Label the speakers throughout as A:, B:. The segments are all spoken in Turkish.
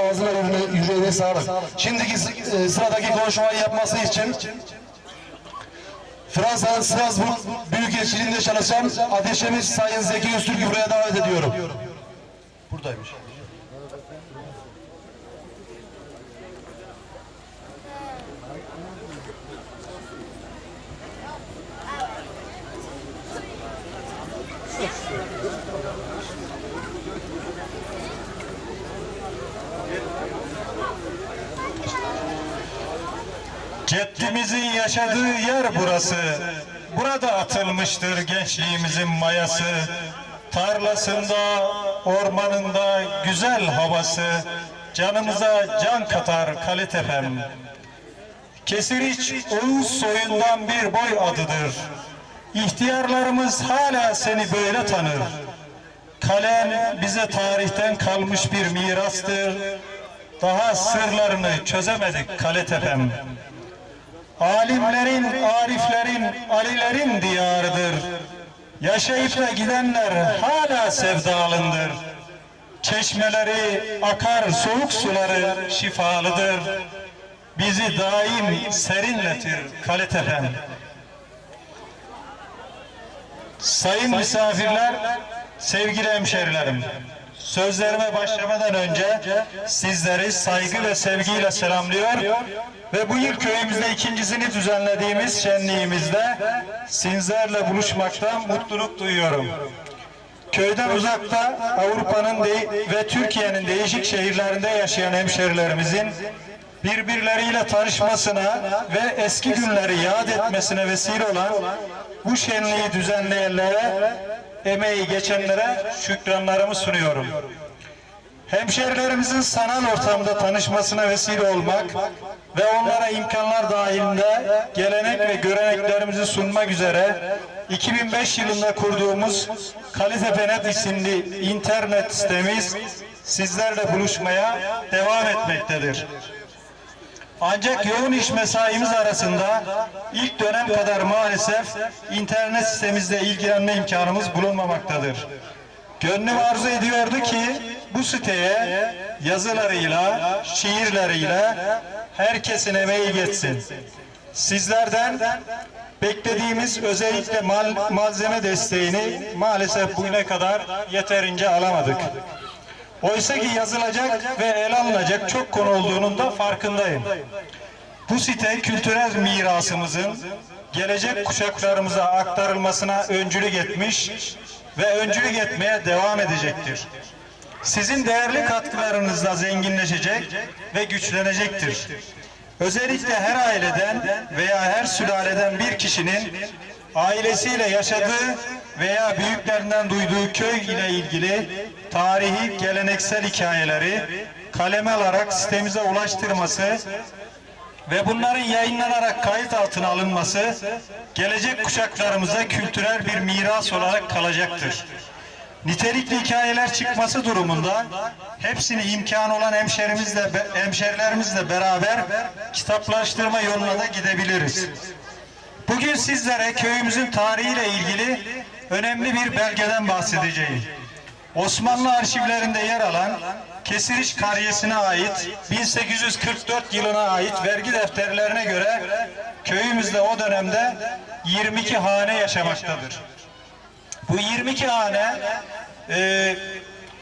A: ağzına yüreğine, yüreğine sağlık. Şimdiki e, sıradaki konuşmayı yapması için Fransa'nın Strasbourg Büyükelçiliğinde çalışan ateşemiz Sayın Zeki Öztürk'ü buraya davet ediyorum. Buradaymış.
B: Ceddimizin yaşadığı yer burası. Burada atılmıştır gençliğimizin mayası. Tarlasında, ormanında güzel havası. Canımıza can katar Kalitefem. Kesiriç Oğuz soyundan bir boy adıdır. İhtiyarlarımız hala seni böyle tanır. Kalem bize tarihten kalmış bir mirastır. Daha sırlarını çözemedik Kalitefem. Alimlerin, ariflerin, alilerin diyarıdır. Yaşayıp da gidenler hala sevdalındır. Çeşmeleri, akar soğuk suları şifalıdır. Bizi daim serinletir Kalitefem. Sayın misafirler, sevgili hemşerilerim, sözlerime başlamadan önce sizleri saygı ve sevgiyle selamlıyor ve bu yıl köyümüzde ikincisini düzenlediğimiz şenliğimizde sizlerle buluşmaktan mutluluk duyuyorum. Köyden uzakta Avrupa'nın ve Türkiye'nin değişik şehirlerinde yaşayan hemşerilerimizin birbirleriyle tanışmasına ve eski günleri yad etmesine vesile olan bu şenliği düzenleyenlere, emeği geçenlere şükranlarımı sunuyorum. Hemşerilerimizin sanal ortamda tanışmasına vesile olmak ve onlara imkanlar dahilinde gelenek ve göreneklerimizi sunmak üzere 2005 yılında kurduğumuz Kalitepenet isimli internet sitemiz sizlerle buluşmaya devam etmektedir. Ancak yoğun iş mesaimiz arasında ilk dönem kadar maalesef internet sitemizle ilgilenme imkanımız bulunmamaktadır. Gönlüm arzu ediyordu ki bu siteye yazılarıyla, şiirleriyle herkesin emeği geçsin. Sizlerden beklediğimiz özellikle mal, malzeme desteğini maalesef bugüne kadar yeterince alamadık. Oysa ki yazılacak ve ele alınacak çok konu olduğunun da farkındayım. Bu site kültürel mirasımızın gelecek kuşaklarımıza aktarılmasına öncülük etmiş ve öncülük etmeye devam edecektir. Sizin değerli katkılarınızla zenginleşecek ve güçlenecektir. Özellikle her aileden veya her sülaleden bir kişinin ailesiyle yaşadığı veya büyüklerinden duyduğu köy ile ilgili tarihi geleneksel hikayeleri kaleme alarak sitemize ulaştırması ve bunların yayınlanarak kayıt altına alınması gelecek kuşaklarımıza kültürel bir miras olarak kalacaktır. Nitelikli hikayeler çıkması durumunda hepsini imkanı olan hemşerimizle, hemşerilerimizle beraber kitaplaştırma yoluna da gidebiliriz. Bugün sizlere köyümüzün tarihiyle ilgili önemli bir belgeden bahsedeceğim. Osmanlı arşivlerinde yer alan Kesiriş Karyesi'ne ait 1844 yılına ait vergi defterlerine göre köyümüzde o dönemde 22 hane yaşamaktadır. Bu 22 hane e,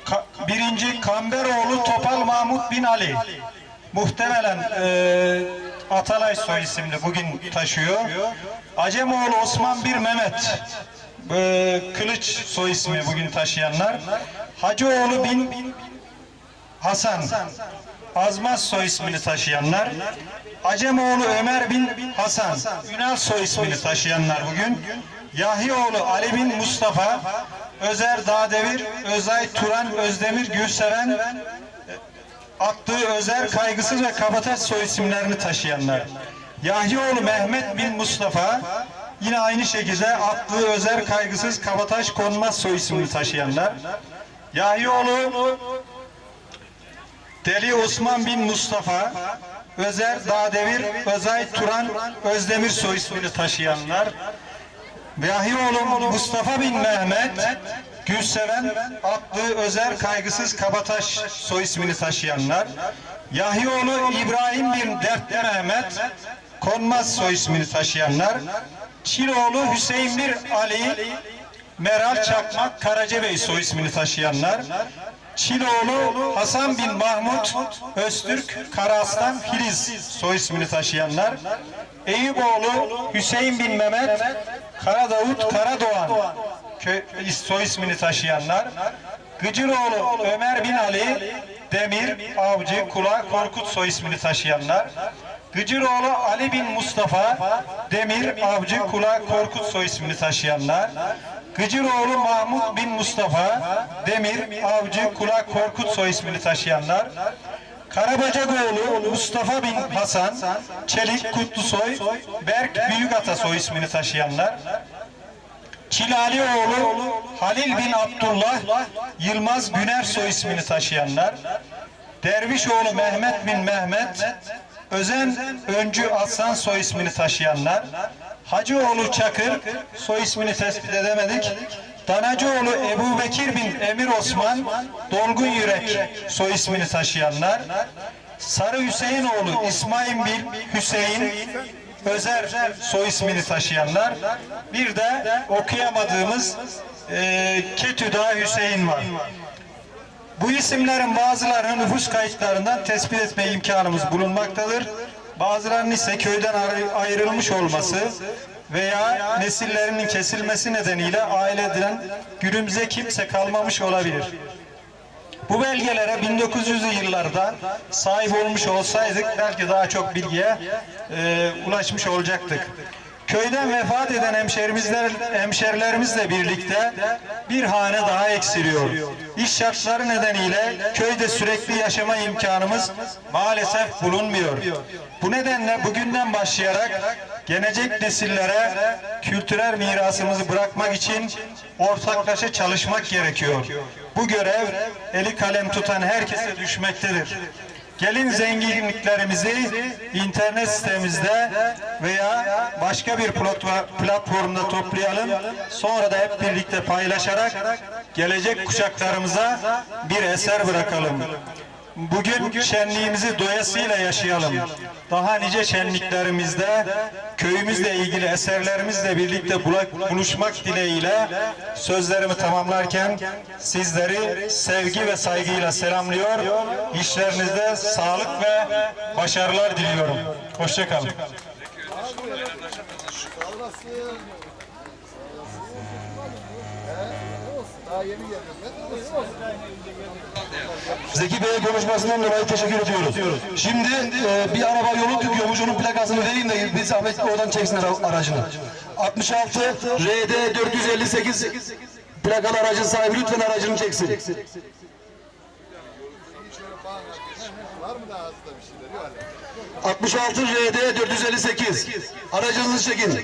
B: ka- birinci Kamberoğlu Topal Mahmut bin Ali muhtemelen e, Atalay soy isimli bugün taşıyor. Acemoğlu Osman bir Mehmet e, Kılıç soy ismi bugün taşıyanlar. Hacıoğlu bin Hasan Azmaz soy ismini taşıyanlar. Acemoğlu Ömer bin Hasan Ünal soy ismini taşıyanlar bugün. Yahyioğlu Ali bin Mustafa Özer Dağdevir Özay Turan Özdemir Gülseven attığı Özer Kaygısız ve Kabataş soy isimlerini taşıyanlar. Yahyioğlu Mehmet bin Mustafa yine aynı şekilde attığı Özer Kaygısız Kabataş Konmaz soy ismini taşıyanlar. Yahyioğlu Deli Osman bin Mustafa, Özer Dağdevir, Özay Turan, Özdemir soy ismini taşıyanlar, Vahioğlu Mustafa bin Mehmet, Gülseven adlı Özer Kaygısız Kabataş soy ismini taşıyanlar, Yahyoğlu İbrahim bin Dertli Mehmet Konmaz soy ismini taşıyanlar, Çiloğlu Hüseyin bir Ali Meral Çakmak Karacabey soy ismini taşıyanlar, Çiloğlu Hasan bin Mahmut Öztürk Karaaslan Filiz soy ismini taşıyanlar, Eyüboğlu Hüseyin bin Mehmet Karadavut Karadoğan köy, soy ismini taşıyanlar, Gıcıroğlu Ömer bin Ali Demir Avcı Kula Korkut soy ismini taşıyanlar, Gıcıroğlu Ali bin Mustafa Demir Avcı Kula Korkut soy ismini taşıyanlar, Gıcıroğlu Mahmut bin Mustafa Demir Avcı Kula Korkut soy ismini taşıyanlar, Karabacakoğlu Mustafa bin Hasan Çelik Kutlusoy Berk Büyükata soy ismini taşıyanlar, Çilalioğlu Halil bin Abdullah Yılmaz Güner soy ismini taşıyanlar, Dervişoğlu Mehmet bin Mehmet Özen Öncü Aslan soy ismini taşıyanlar, Hacıoğlu Çakır soy ismini tespit edemedik. Danacıoğlu Ebu Bekir bin Emir Osman Dolgun Yürek soy ismini taşıyanlar, Sarı Hüseyinoğlu İsmail bin Hüseyin Özer soy ismini taşıyanlar, bir de okuyamadığımız e, Ketüda Hüseyin var. Bu isimlerin bazılarının nüfus kayıtlarından tespit etme imkanımız bulunmaktadır. Bazılarının ise köyden ayrı- ayrılmış olması veya nesillerinin kesilmesi nedeniyle aileden günümüze kimse kalmamış olabilir. Bu belgelere 1900'lü yıllarda sahip olmuş olsaydık belki daha çok bilgiye e, ulaşmış olacaktık. Köyden vefat eden hemşerimizler, hemşerilerimizle birlikte bir hane daha eksiliyor. İş şartları nedeniyle köyde sürekli yaşama imkanımız maalesef bulunmuyor. Bu nedenle bugünden başlayarak gelecek nesillere kültürel mirasımızı bırakmak için ortaklaşa çalışmak gerekiyor. Bu görev eli kalem tutan herkese düşmektedir. Gelin zenginliklerimizi internet sitemizde veya başka bir platform- platformda toplayalım. Sonra da hep birlikte paylaşarak gelecek kuşaklarımıza bir eser bırakalım. Bugün şenliğimizi doyasıyla yaşayalım. Daha nice şenliklerimizde köyümüzle ilgili eserlerimizle birlikte buluşmak dileğiyle sözlerimi tamamlarken sizleri sevgi ve saygıyla selamlıyor. İşlerinizde sağlık ve başarılar diliyorum. Hoşçakalın.
C: Daha
A: Zeki Bey'e konuşmasından dolayı teşekkür ediyoruz. Şimdi e, bir araba yolu tutuyormuş, onun plakasını vereyim de bir zahmet oradan çeksin ara- aracını. 66 RD 458 plakalı aracın sahibi lütfen aracını çeksin.
C: Var mı daha hızlı bir şeyler? Yok.
A: 66 RD 458 aracınızı çekin.